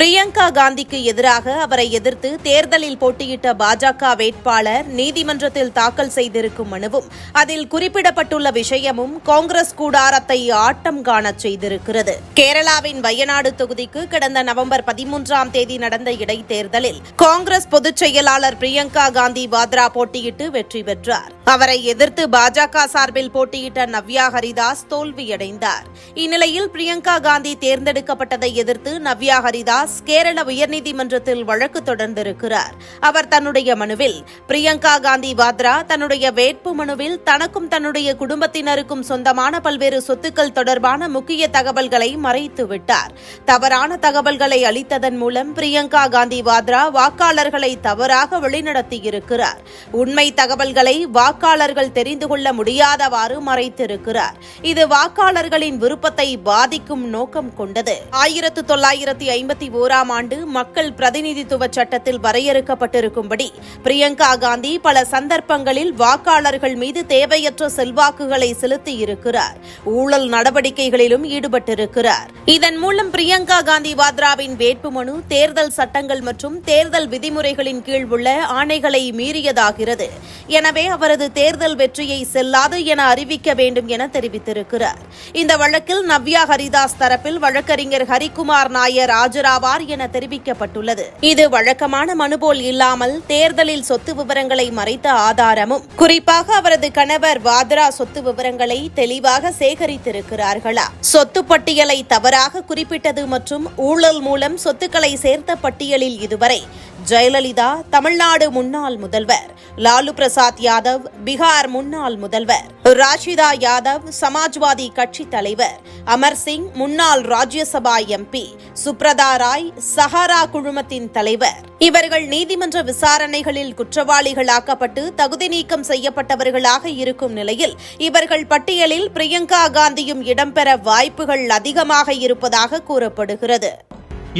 பிரியங்கா காந்திக்கு எதிராக அவரை எதிர்த்து தேர்தலில் போட்டியிட்ட பாஜக வேட்பாளர் நீதிமன்றத்தில் தாக்கல் செய்திருக்கும் மனுவும் அதில் குறிப்பிடப்பட்டுள்ள விஷயமும் காங்கிரஸ் கூடாரத்தை ஆட்டம் காணச் செய்திருக்கிறது. கேரளாவின் வயநாடு தொகுதிக்கு கடந்த நவம்பர் பதிமூன்றாம் தேதி நடந்த இடைத்தேர்தலில் காங்கிரஸ் பொதுச் செயலாளர் பிரியங்கா காந்தி வாத்ரா போட்டியிட்டு வெற்றி பெற்றார். அவரை எதிர்த்து பாஜக சார்பில் போட்டியிட்ட நவ்யா ஹரிதாஸ் தோல்வியடைந்தார். இந்நிலையில் பிரியங்கா காந்தி தேர்ந்தெடுக்கப்பட்டதை எதிர்த்து நவ்யா ஹரிதாஸ் தாஸ் கேரள உயர்நீதிமன்றத்தில் வழக்கு தொடர்ந்திருக்கிறார். அவர் தன்னுடைய மனுவில் பிரியங்கா காந்தி வாத்ரா தன்னுடைய வேட்பு மனுவில் தனக்கும் தன்னுடைய குடும்பத்தினருக்கும் சொந்தமான பல்வேறு சொத்துக்கள் தொடர்பான முக்கிய தகவல்களை மறைத்துவிட்டார் தவறான தகவல்களை அளித்ததன் மூலம் பிரியங்கா காந்தி வாத்ரா வாக்காளர்களை தவறாக வழிநடத்தியிருக்கிறார். உண்மை தகவல்களை வாக்காளர்கள் தெரிந்து கொள்ள முடியாதவாறு மறைத்திருக்கிறார். இது வாக்காளர்களின் விருப்பத்தை பாதிக்கும் நோக்கம் கொண்டது. ஆயிரத்து தொள்ளாயிரத்தி ஐம்பத்தி ஓராம் ஆண்டு மக்கள் பிரதிநிதித்துவ சட்டத்தில் வரையறுக்கப்பட்டிருக்கும்படி பிரியங்கா காந்தி பல சந்தர்ப்பங்களில் வாக்காளர்கள் மீது தேவையற்ற செல்வாக்குகளை செலுத்தியிருக்கிறார். ஊழல் நடவடிக்கைகளிலும் ஈடுபட்டிருக்கிறார். இதன் மூலம் பிரியங்கா காந்தி வாத்ராவின் வேட்புமனு தேர்தல் சட்டங்கள் மற்றும் தேர்தல் விதிமுறைகளின் கீழ் உள்ள ஆணைகளை மீறியதாகிறது. எனவே அவரது தேர்தல் வெற்றியை செல்லாது என அறிவிக்க வேண்டும் என தெரிவித்திருக்கிறார். இந்த வழக்கில் நவ்யா ஹரிதாஸ் தரப்பில் வழக்கறிஞர் ஹரிகுமார் நாயர் ஆஜராவார் என தெரிவிக்கப்பட்டுள்ளது. இது வழக்கமான மனுபோல் இல்லாமல் தேர்தலில் சொத்து விவரங்களை மறைத்த ஆதாரமும் குறிப்பாக அவரது கணவர் வாத்ரா சொத்து விவரங்களை தெளிவாக சேகரித்திருக்கிறார்களா? சொத்து பட்டியலை தவறாக குறிப்பிட்டது மற்றும் ஊழல் மூலம் சொத்துக்களை சேர்த்த பட்டியலில் இதுவரை ஜெயலலிதா தமிழ்நாடு முன்னாள் முதல்வர் லாலு பிரசாத் யாதவ் பீகார் முன்னாள் முதல்வர். ராஷிதா யாதவ் சமாஜ்வாதி கட்சி தலைவர். அமர் சிங் முன்னாள் ராஜ்யசபா எம்பி சுப்ரதா ராய் சஹாரா குழுமத்தின் தலைவர். இவர்கள் நீதிமன்ற விசாரணைகளில் குற்றவாளிகளாக்கப்பட்டு தகுதி நீக்கம் செய்யப்பட்டவர்களாக இருக்கும் நிலையில் இவர்கள் பட்டியலில் பிரியங்கா காந்தியும் இடம்பெற வாய்ப்புகள் அதிகமாக இருப்பதாக கூறப்படுகிறது.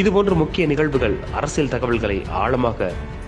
இதுபோன்ற முக்கிய நிகழ்வுகள் அரசியல் தகவல்களை ஆழமாக